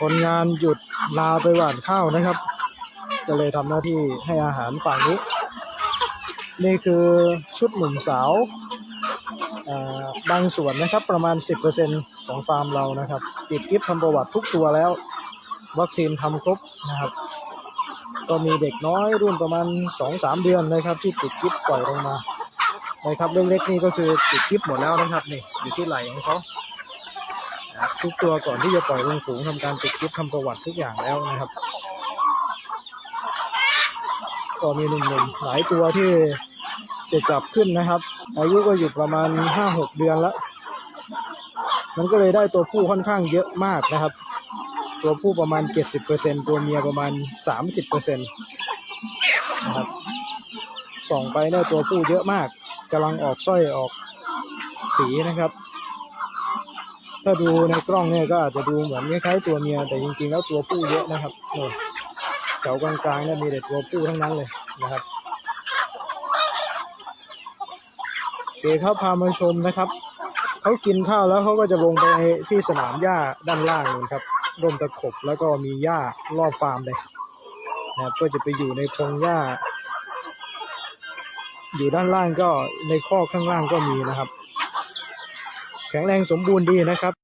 คนงานหยุดลาไปหว่านข้าวนะครับก็เลยทำหน้าที่ให้อาหารฝั่งนี้ นี่คือชุดหนุ่มสาวบางส่วนนะครับประมาณ 10%ของฟาร์มเรานะครับติดกิฟต์ทำประวัติทุกตัวแล้ว วัคซีนทำครบนะครับ ก็มีเด็กน้อยรุ่นประมาณ 2-3 เดือนนะครับ ที่ติดกิฟต์ปล่อยลงมานะครับเรื่องเล็กนี่ก็คือติดกิฟต์หมดแล้วนะครับนี่อยู่ที่ไหล่ของเขา นะครับทุกตัวก่อนที่จะปล่อยลงฝูงทำการติดกิฟต์ทำประวัติทุกอย่างแล้วนะครับ ก็มีหนุ่มๆหลายตัวที่จะจับขึ้นนะครับ อายุก็อยู่ประมาณ5-6เดือนแล้วมันก็เลยได้ตัวผู้ค่อนข้างเยอะมากนะครับ ตัวผู้ประมาณ 70%ตัวเมียประมาณ 30%นะครับส่องไปเนี่ยตัวผู้เยอะมากกำลังออกสร้อยออกสีนะครับ ถ้าดูในกล้องเนี่ยก็อาจจะดูเหมือนคล้ายๆตัวเมียแต่จริงๆ แล้วตัวผู้เยอะนะครับโน่นแถวกลางๆเนี่ยมีแต่ตัวผู้ทั้งนั้นเลยนะครับเคครับพามาชมนะครับเขากินข้าวแล้วเขาก็จะลงไปที่สนามหญ้าด้านล่างนู่นครับร่มตะขบแล้วก็มีหญ้ารอบฟาร์มเลยนะครับก็จะไปอยู่ในพงหญ้า อยู่ด้านล่างก็ในข้อกข้างล่างก็มีนะครับ แข็งแรงสมบูรณ์ดีนะครับ